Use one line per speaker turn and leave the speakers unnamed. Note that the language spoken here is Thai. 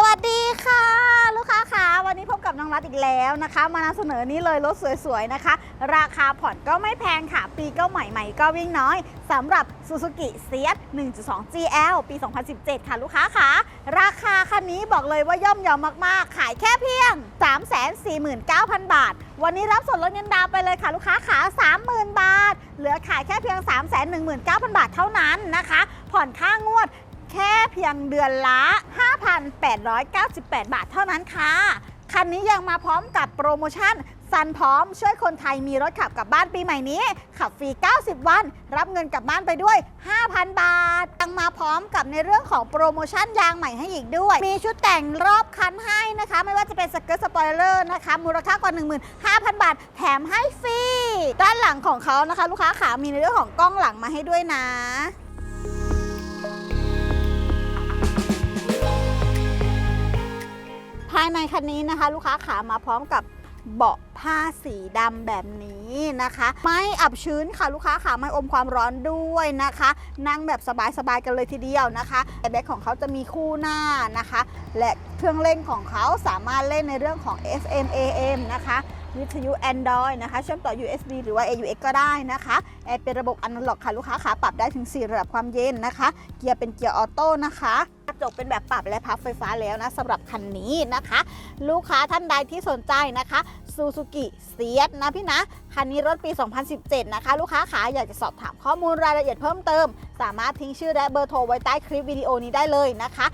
สวัสดีค่ะ ลูกค้าค่ะวันนี้พบกับน้องรัฐอีกแล้วนะคะ มานำเสนอนี้เลยรถสวยๆนะคะ ราคาผ่อนก็ไม่แพงค่ะ ปีก็ใหม่ใหม่ก็วิ่งน้อยสำหรับ Suzuki s i a t 1.2 GL ปี 2017 ค่ะลูกค้าค่ะ ราคาคันนี้บอกเลยว่าย่อมเยอมมากๆ ขายแค่เพียง 349,000 บาท วันนี้รับส่วนลดเงินดาวน์ไปเลยค่ะ ลูกค้าขา30,000 บาท เหลือขายแค่เพียง 319,000 บาทเท่านั้นนะคะ ผ่อนค่างวดแค่เพียงเดือนละ5 5,898 บาทเท่านั้นค่ะ คันนี้ยังมาพร้อมกับโปรโมชั่นซันพร้อมช่วยคนไทยมีรถขับกลับบ้านปีใหม่นี้ ขับฟรี 90 วัน รับเงินกลับบ้านไปด้วย 5,000 บาทยังมาพร้อมกับในเรื่องของโปรโมชั่นยางใหม่ให้อีกด้วย มีชุดแต่งรอบคันให้นะคะ ไม่ว่าจะเป็นสเกิร์ตสปอยเลอร์นะคะ มูลค่ากว่า 15,000 บาท แถมให้ฟรี ด้านหลังของเขานะคะ ลูกค้าขามีในเรื่องของกล้องหลังมาให้ด้วยนะายในคันนี้นะคะ ลูกค้าขามาพร้อมกับเบาะผ้าสีดำแบบนี้นะคะ ไม่อับชื้นค่ะลูกค้าขาไม่อมความร้อนด้วยนะคะ นั่งแบบสบายๆกันเลยทีเดียวนะคะแอร์แบ็กของเขาจะมีคู่หน้านะคะ และเครื่องเล่นของเขาสามารถเล่นในเรื่องของ FM AM นะคะ วิทยุ Android นะคะเชื่อมต่อ USB หรือว่า AUX ก็ได้นะคะแอร์เป็นระบบอนาล็อกค่ะลูกค้าขาปรับได้ถึง 4 ระดับความเย็นนะคะ เกียร์เป็นเกียร์ออโต้นะคะกระจกเป็นแบบปรับและพับไฟฟ้าแล้วนะสำหรับคันนี้นะคะ ลูกค้าท่านใดที่สนใจนะคะซูซูกิเซียสนะพี่นะคันนี้รถปี 2017 นะคะ ลูกค้าขาอยากจะสอบถามข้อมูลรายละเอียดเพิ่มเติม สามารถทิ้งชื่อและเบอร์โทรไว้ใต้คลิปวิดีโอนี้ได้เลยนะคะ